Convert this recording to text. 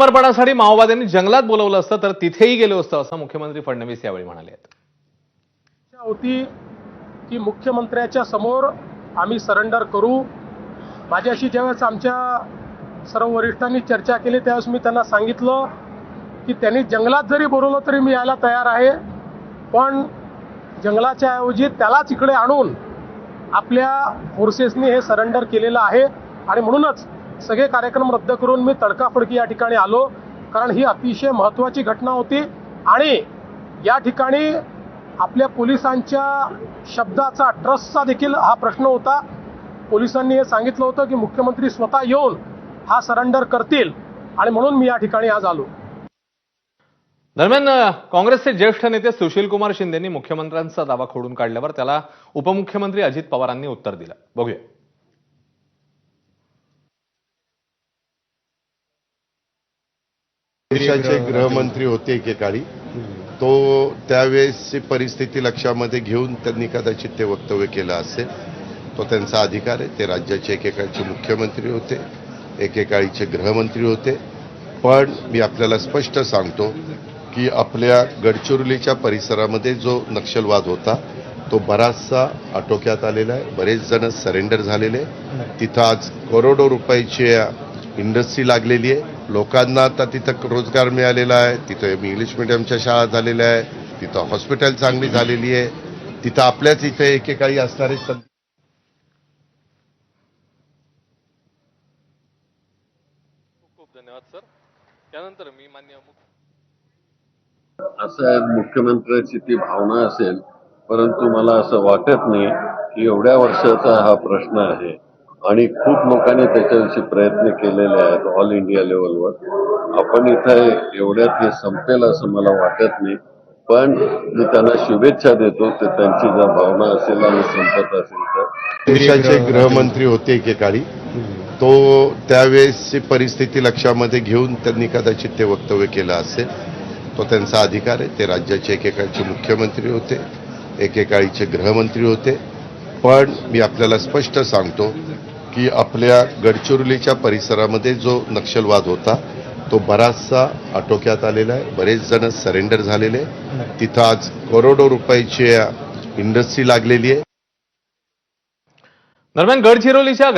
समर्पणासाठी माओवाद्यांनी जंगलात बोलवलं असतं तर तिथेही गेलो असतं असं मुख्यमंत्री फडणवीस यावेळी म्हणाले आहेत. इच्छा होती की मुख्यमंत्र्याच्या समोर आम्ही सरेंडर करू. माझ्याशी ज्यावेळेस आमच्या सर्व वरिष्ठांनी चर्चा केली त्यावेळेस मी त्यांना सांगितलं की त्यांनी जंगलात जरी बोलवलं तरी मी यायला तयार आहे पण जंगलाच्या ऐवजी त्यालाच इकडे आणून आपल्या फोर्सेसनी हे सरेंडर केलेलं आहे. आणि म्हणूनच सगळे कार्यक्रम रद्द करून मी तडकाफडकी या ठिकाणी आलो कारण ही अतिशय महत्त्वाची घटना होती. आणि या ठिकाणी आपल्या पोलिसांच्या शब्दाचा ट्रस्टचा देखील हा प्रश्न होता. पोलिसांनी हे सांगितलं होतं की मुख्यमंत्री स्वतः येऊन हा सरेंडर करतील आणि म्हणून मी या ठिकाणी आज आलो. दरम्यान काँग्रेसचे ज्येष्ठ नेते सुशीलकुमार शिंदेंनी मुख्यमंत्र्यांचा दावा खोडून काढल्यावर त्याला उपमुख्यमंत्री अजित पवारांनी उत्तर दिलं. बघूया. देशाचे गृहमंत्री होते एकेकाळी. तो त्यावेळेसची परिस्थिती लक्षामध्ये घेऊन त्यांनी कदाचित ते वक्तव्य केलं असेल. तो त्यांचा अधिकार आहे. ते राज्याचे एकेकाळचे मुख्यमंत्री होते. एकेकाळीचे गृहमंत्री होते. पण मी आपल्याला स्पष्ट सांगतो की आपल्या गडचिरोलीच्या परिसरामध्ये जो नक्षलवाद होता तो बराचसा आटोक्यात आलेला आहे. बरेच जण सरेंडर झालेले तिथं आज करोडो रुपयाची इंडस्ट्री लागलेली आहे. लोकांना आता तिथं रोजगार मिळालेला आहे. तिथं इंग्लिश मिडियमच्या शाळा झालेल्या आहे. तिथं हॉस्पिटल चांगली झालेली आहे. तिथं आपल्याच इथे एकेकाळी असणारे खूप धन्यवाद सर. त्यानंतर मी मान्य असं मुख्यमंत्र्याची ती भावना असेल परंतु मला असं वाटत नाही की एवढ्या वर्षाचा हा प्रश्न आहे. आणि खूप लोकांनी त्याच्याविषयी प्रयत्न केलेले आहेत ऑल इंडिया लेवलवर आपण इथं एवढ्यात हे संपेल असं मला वाटत नाही. पण मी त्यांना शुभेच्छा देतो ते त्यांची जर भावना असेल आणि संपत असेल तर. देशाचे गृहमंत्री होते एकेकाळी. तो त्यावेळेसची परिस्थिती लक्षामध्ये घेऊन त्यांनी कदाचित ते वक्तव्य केलं असेल. तो त्यांचा अधिकार आहे. ते राज्याचे एकेकाळचे मुख्यमंत्री होते एकेकाळीचे गृहमंत्री होते. पण मी आपल्याला स्पष्ट सांगतो की आपल्या गडचिरोलीच्या परिसरामध्ये जो नक्षलवाद होता तो बराचसा आटोक्यात आलेला आहे. बरेच जण सरेंडर झालेले तिथं आज करोडो रुपयाची इंडस्ट्री लागलेली आहे. दरम्यान गडचिरोलीच्या